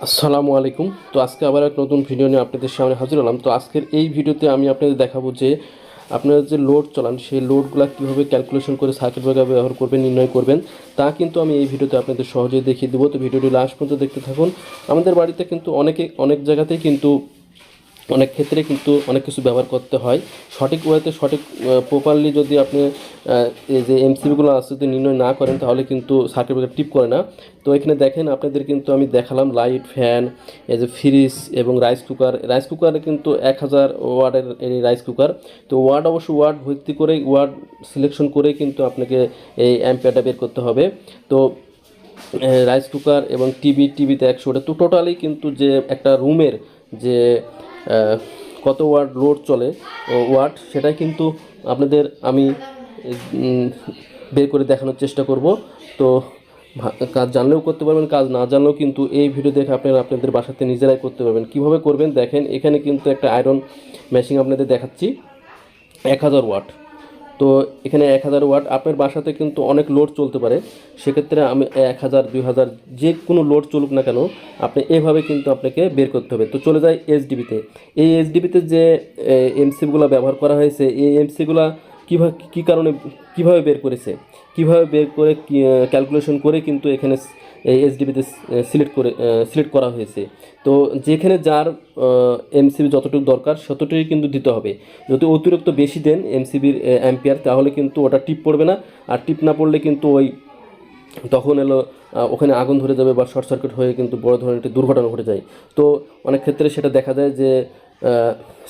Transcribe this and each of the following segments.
আসসালামু আলাইকুম। তো আজকে আবার এক নতুন ভিডিও নিয়ে আপনাদের সামনে হাজির হলাম। তো আজকের এই ভিডিওতে আমি আপনাদের দেখাবো যে আপনারা যে লোড চলান, সেই লোডগুলো কীভাবে ক্যালকুলেশন করে সার্কিট ব্রেকার ব্যবহার করবেন, নির্ণয় করবেন, তা কিন্তু আমি এই ভিডিওতে আপনাদের সহজেই দেখিয়ে দেবো। তো ভিডিওটি লাস্ট পর্যন্ত দেখতে থাকুন। আমাদের বাড়িতে কিন্তু অনেকে, অনেক জায়গাতেই কিন্তু অনেক ক্ষেত্রে কিন্তু অনেক কিছু ব্যবহার করতে হয়। সঠিক ওয়েতে সঠিক প্রপারলি যদি আপনি এই যে এমসিবিগুলো আছে যদি নির্ণয় না করেন, তাহলে কিন্তু সার্কিট ব্রেকার টিপ করে না। তো এখানে দেখেন, আপনাদের কিন্তু আমি দেখালাম লাইট ফ্যান এই যে ফ্রিজ এবং রাইস কুকার রাইস কুকারে কিন্তু এক হাজার ওয়ার্ডের এই রাইস কুকার তো ওয়ার্ড অবশ্য ওয়ার্ড ভিত্তি করে ওয়ার্ড সিলেকশন করে কিন্তু আপনাকে এই অ্যাম্পিয়ারটা বের করতে হবে। তো রাইস কুকার এবং টিভি টিভিতে একশো ওটা তো টোটালি কিন্তু যে একটা রুমের যে কত ওয়ার্ড লোড চলে ওয়ার্ড, সেটাই কিন্তু আপনাদের আমি বের করে দেখানোর চেষ্টা করব। তো কাজ জানলেও করতে পারবেন, কাজ না জানলেও কিন্তু এই ভিডিও দেখে আপনারা আপনাদের বাসাতে নিজেরাই করতে পারবেন। কীভাবে করবেন দেখেন, এখানে কিন্তু একটা আয়রন মেশিন আপনাদের দেখাচ্ছি, এক হাজার ওয়াট। তো এখানে এক হাজার ওয়াট। আপনার বাসাতে কিন্তু অনেক লোড চলতে পারে। সেক্ষেত্রে আমি এক হাজার, দুই হাজার, যে কোনো লোড চলুক না কেন, আপনি এভাবে কিন্তু আপনাকে বের করতে হবে। তো চলে যায় এইচডিবিতে এই এইচডিবিতে যে এমসিগুলো ব্যবহার করা হয়েছে, এই এমসিগুলো কীভাবে, কী কারণে কীভাবে বের করেছে? কীভাবে বের করে ক্যালকুলেশন করে কিন্তু এখানে এসডিবিতে সিলেক্ট করে সিলেক্ট করা হয়েছে। তো যেখানে যার এমসিবি যতটুকু দরকার ততটুকুই কিন্তু দিতে হবে। যদি অতিরিক্ত বেশি দেন এমসিবির অ্যাম্পিয়ার তাহলে কিন্তু ওটা টিপ পড়বে না। আর টিপ না পড়লে কিন্তু ওই তখন এলো ওখানে আগুন ধরে যাবে বা শর্ট সার্কিট হয়ে কিন্তু বড় ধরনের একটি দুর্ঘটনা ঘটে যায়। তো অনেক ক্ষেত্রে সেটা দেখা যায় যে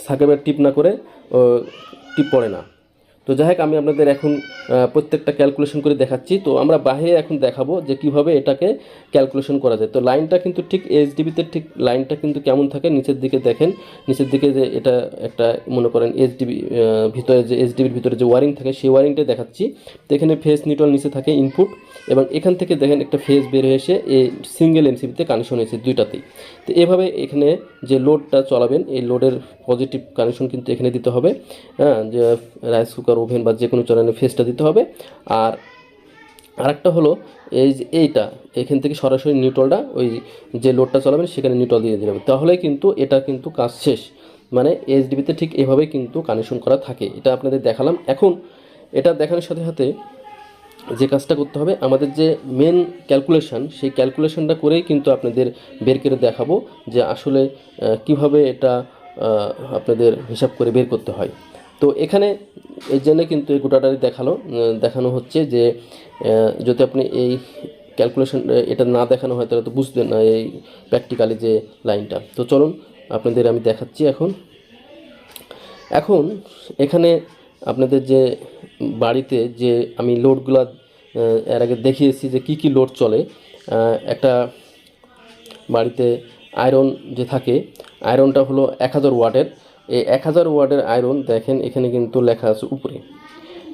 সার্কিটের টিপ না করে টিপ পড়ে না। তো যাই হোক, আমি আপনাদের এখন প্রত্যেকটা ক্যালকুলেশন করে দেখাচ্ছি। তো আমরা বাইরে এখন দেখাবো যে কীভাবে এটাকে ক্যালকুলেশন করা যায়। তো লাইনটা কিন্তু ঠিক এইচডিবিতে ঠিক লাইনটা কিন্তু কেমন থাকে, নিচের দিকে দেখেন। নিচের দিকে যে এটা একটা, মনে করেন এইচডিবি ভিতরে যে এইচডিবির ভিতরে যে ওয়ারিং থাকে, সেই ওয়ারিংটাই দেখাচ্ছি। তো এখানে ফেস নিউট্রাল নিচে থাকে ইনপুট এবং এখান থেকে দেখেন একটা ফেস বের হয়ে এসে এই সিঙ্গেল এমসিবিতে কানেকশন হয়েছে দুইটাতেই। তো এভাবে এখানে যে লোডটা চলাবেন, এই লোডের পজিটিভ কানেকশন কিন্তু এখানে দিতে হবে। হ্যাঁ যে রাইস কুকার ওভেন বা যে কোনো চ্যানেলে ফেসটা দিতে হবে। আর আরেকটা হলো এই যে এইটা, এখান থেকে সরাসরি নিউট্রলটা ওই যে লোডটা চলাবেন সেখানে নিউট্রল দিয়ে দিতে হবে তাহলে কিন্তু এটা কিন্তু কাজ শেষ। মানে এইচডিবিতে ঠিক এভাবে কিন্তু কানেকশন করা থাকে। এটা আপনাদের দেখালাম। এখন এটা দেখানোর সাথে সাথে যে কাজটা করতে হবে, আমাদের যে মেন ক্যালকুলেশন সেই ক্যালকুলেশনটা করেই কিন্তু আপনাদের বের করে দেখাবো যে আসলে কীভাবে এটা আপনাদের হিসাব করে বের করতে হয়। তো এখানে এই জন্য কিন্তু এই গোটাটাই দেখাল দেখানো হচ্ছে যে যদি আপনি এই ক্যালকুলেশন এটা না দেখানো হয়, তাহলে তো বুঝবেন না এই প্র্যাকটিক্যালি যে লাইনটা তো চলুন, আপনাদের আমি দেখাচ্ছি এখন। এখন এখানে আপনাদের যে বাড়িতে যে আমি লোডগুলো এর আগে দেখিয়েছি যে কি কি লোড চলে একটা বাড়িতে আয়রন যে থাকে, আয়রনটা হলো এক হাজার ওয়াটের। এই এক হাজার ওয়াটের আয়রন দেখেন, এখানে কিন্তু লেখা আছে উপরে।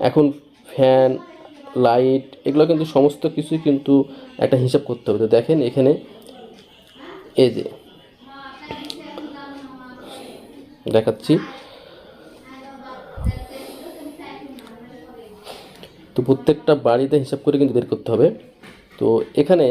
এখন ফ্যান, লাইট, এগুলো কিন্তু সমস্ত কিছুই কিন্তু একটা হিসাব করতে হবে। তো দেখেন এখানে, এই যে, দেখাচ্ছি। প্রত্যেকটা বাড়িতে হিসাব করে কিন্তু বের করতে হবে। তো এখানে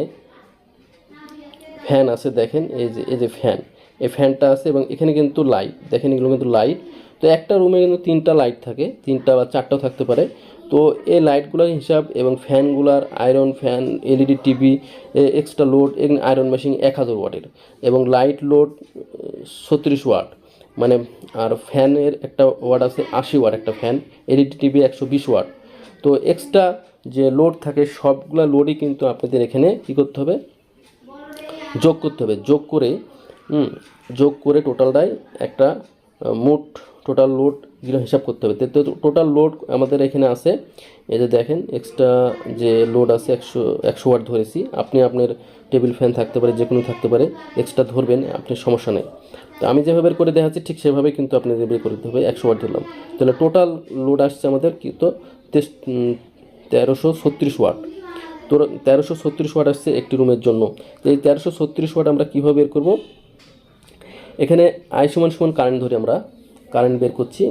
ফ্যান আছে, দেখেন, এই যে এই যে ফ্যান। এই ফ্যানটা আছে এবং এখানে কিন্তু লাইট, দেখেন, এগুলো কিন্তু লাইট। তো একটা রুমে কিন্তু তিনটা লাইট থাকে, তিনটা বা চারটাও থাকতে পারে। তো এই লাইটগুলোর হিসাব এবং ফ্যানগুলার iron fan, LED, TV extra load iron machine এক হাজার ওয়াটের। এবং লাইট লোড ছত্রিশ ওয়াট। মানে আর ফ্যানের একটা ওয়াট আছে আশি ওয়াট একটা ফ্যান, এলইডি, টিভি একশো বিশ ওয়াট। তো এক্সট্রা যে লোড থাকে, সবগুলা লোডই কিন্তু আপনাদের এখানে কী করতে হবে? যোগ করতে হবে। যোগ করে যোগ করে টোটালটাই একটা মোট টোটাল লোড যেগুলো হিসাব করতে হবে। তো টোটাল লোড আমাদের এখানে আছে। এই যে দেখেন এক্সট্রা যে লোড আছে একশো একশো ওয়াট ধরেছি। আপনি আপনার টেবিল ফ্যান থাকতে পারে যে কোনো থাকতে পারে। এক্সট্রা ধরবেন আপনার সমস্যা নেই। তো আমি যেভাবে করে দেখাচ্ছি, ঠিক সেভাবে কিন্তু আপনাদের বের করে দিতে হবে, একশো ওয়াট ধরলাম তাহলে টোটাল লোড আসছে আমাদের কিন্তু তেরোশো ছত্রিশ ওয়াট। তো তেরোশো ছত্রিশ ওয়াট আসছে একটি রুমের জন্য। তো এই তেরোশো ছত্রিশ ওয়াট আমরা কীভাবে বের করব? এখানে আই সুমান সমান কারেন্ট ধরি আমরা। কারেন্ট বের করছি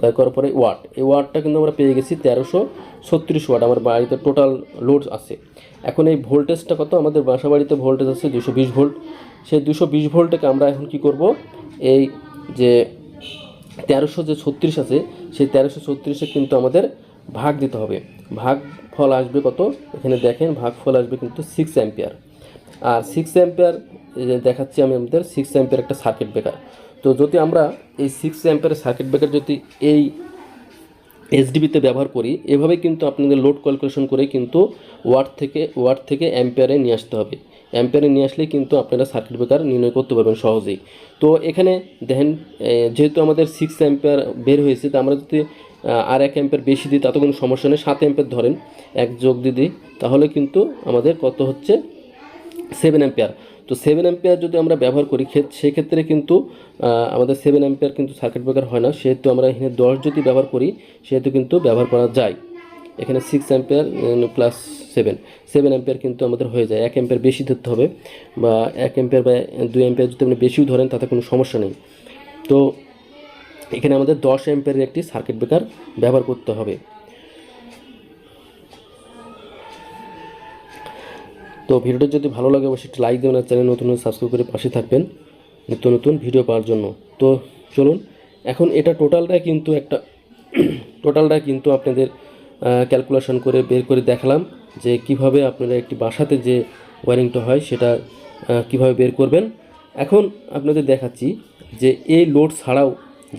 বের করার পরে ওয়াট এই ওয়াটটা কিন্তু আমরা পেয়ে গেছি তেরোশো ছত্রিশ ওয়াট আমার বাড়িতে টোটাল লোড আছে। এখন এই ভোল্টেজটা কত? আমাদের বাসা বাড়িতে ভোল্টেজ আছে দুশো বিশ ভোল্ট সেই দুশো বিশ ভোল্টটাকে আমরা এখন কি করব? এই যে তেরোশো যে ছত্রিশ আছে, সেই তেরোশো ছত্রিশে কিন্তু আমাদের ভাগ দিতে হবে। ভাগ ফল আসবে কত? এখানে দেখেন ভাগ ফল আসবে কিন্তু সিক্স অ্যাম্পিয়ার আর সিক্স অ্যাম্পিয়ার দেখাচ্ছি আমি আমাদের সিক্স অ্যাম্পিয়ার একটা সার্কিট ব্রেকার তো যদি আমরা এই সিক্স অ্যাম্পিয়ারের সার্কিট ব্রেকার যদি এই এসডিবিতে ব্যবহার করি, এভাবে কিন্তু আপনাদের লোড ক্যালকুলেশন করে কিন্তু ওয়াট থেকে ওয়াট থেকে অ্যাম্পিয়ারে নিয়ে আসতে হবে। অ্যাম্পিয়ারে নিয়ে আসলে কিন্তু আপনারা সার্কিট ব্রেকার নির্ণয় করতে পারবেন সহজেই। তো এখানে দেখেন যেহেতু আমাদের সিক্স অ্যাম্পিয়ার বের হয়েছে, তো আমরা যদি আর এক অ্যাম্পিয়ার বেশি দিই, তাতে কোনো সমস্যা নেই। সাত অ্যাম্পিয়ার ধরেন, এক যোগ দিয়ে দিই, তাহলে কিন্তু আমাদের কত হচ্ছে? সেভেন অ্যাম্পিয়ার তো সেভেন অ্যাম্পিয়ার যদি আমরা ব্যবহার করি ক্ষেত- সেক্ষেত্রে কিন্তু আমাদের সেভেন অ্যাম্পিয়ার কিন্তু সার্কিট ব্রেকার হয় না। সেহেতু আমরা এখানে দশ যদি ব্যবহার করি, সেহেতু কিন্তু ব্যবহার করা যায়। এখানে six ampere plus seven seven ampere কিন্তু আমাদের হয়ে যায়। এক অ্যাম্পিয়ার বেশি ধরতে হবে বা এক অ্যাম্পিয়ার বা দুই অ্যাম্পিয়ার যদি আপনি বেশিও ধরেন, তাতে কোনো সমস্যা নেই। তো এখানে আমাদের দশ অ্যাম্পিয়ারের একটি সার্কিট ব্রেকার ব্যবহার করতে হবে। তো ভিডিওটা যদি ভালো লাগে, অবশ্যই একটি লাইক দেবেন আর চ্যানেল নতুন সাবস্ক্রাইব করে পাশে থাকবেন নিত্য নতুন ভিডিও পাওয়ার জন্য। তো চলুন, এখন এটা টোটালটা কিন্তু একটা টোটালটা কিন্তু আপনাদের ক্যালকুলেশন করে বের করে দেখালাম যে কীভাবে আপনারা একটি বাসাতে যে ওয়ারিংটা হয় সেটা কীভাবে বের করবেন। এখন আপনাদের দেখাচ্ছি যে এই লোড ছাড়াও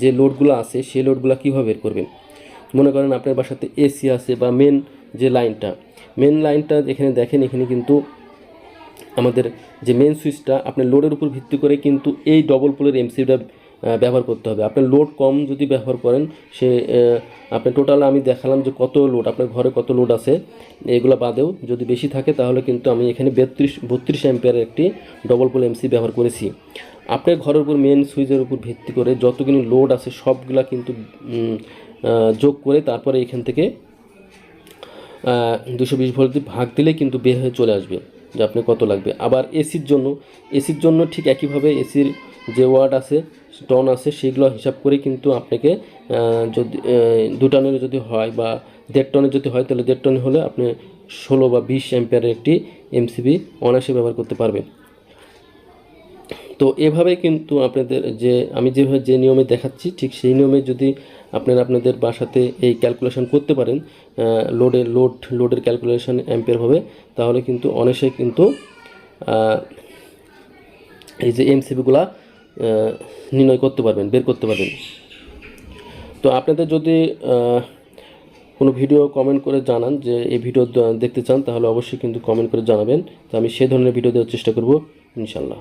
যে লোডগুলো আছে, সেই লোডগুলো কীভাবে বের করবেন। মনে করেন আপনার বাসাতে এসি আছে বা মেন যে লাইনটা মেন লাইনটা এখানে দেখেন, এখানে কিন্তু আমাদের যে মেন সুইচটা আপনার লোডের উপর ভিত্তি করে কিন্তু এই ডবল পোলের এমসিটা ব্যবহার করতে হবে। আপনার লোড কম যদি ব্যবহার করেন, সে আপনার টোটাল আমি দেখালাম যে কত লোড আপনার ঘরে কত লোড আছে, এগুলো বাদেও যদি বেশি থাকে তাহলে কিন্তু আমি এখানে বেত্রিশ, বত্রিশ অ্যাম্পিয়ারের একটি ডবল পোল এমসি ব্যবহার করেছি। আপনার ঘরের উপর মেন সুইচের উপর ভিত্তি করে যতগুলো লোড আছে সবগুলা কিন্তু যোগ করে তারপরে এখান থেকে দুশো বিশ ভোল্ট ভাগ দিলে কিন্তু বের হয়ে চলে আসবে। যে আপনি কত লাগবে। আবার এসির জন্য এসির জন্য ঠিক একইভাবে এসির যে ওয়ার্ড আছে টন আছে, সেগুলো হিসাব করে কিন্তু আপনাকে যদি দু টনের যদি হয় বা দেড় টনের যদি হয়, তাহলে দেড় টন হলে আপনি ষোলো বা বিশ অ্যাম্পিয়ারের একটি এমসিবি অনায়াসে ব্যবহার করতে পারবেন। তো এভাবে কিন্তু আপনাদের যে, আমি যেভাবে যে নিয়মে দেখাচ্ছি, ঠিক সেই নিয়মে যদি আপনারা আপনাদের বাসাতে এই ক্যালকুলেশন করতে পারেন লোডের লোড লোডের ক্যালকুলেশন অ্যাম্পিয়ার হবে, তাহলে কিন্তু অনায়াসে কিন্তু এই যে এমসিবিগুলা নির্ণয় করতে পারবেন, বের করতে পারবেন। তো আপনাদের যদি কোনো ভিডিও কমেন্ট করে জানান যে, এই ভিডিও দেখতে চান, তাহলে অবশ্যই কিন্তু কমেন্ট করে জানাবেন। তো আমি সে ধরনের ভিডিও দেওয়ার চেষ্টা করব ইনশাল্লাহ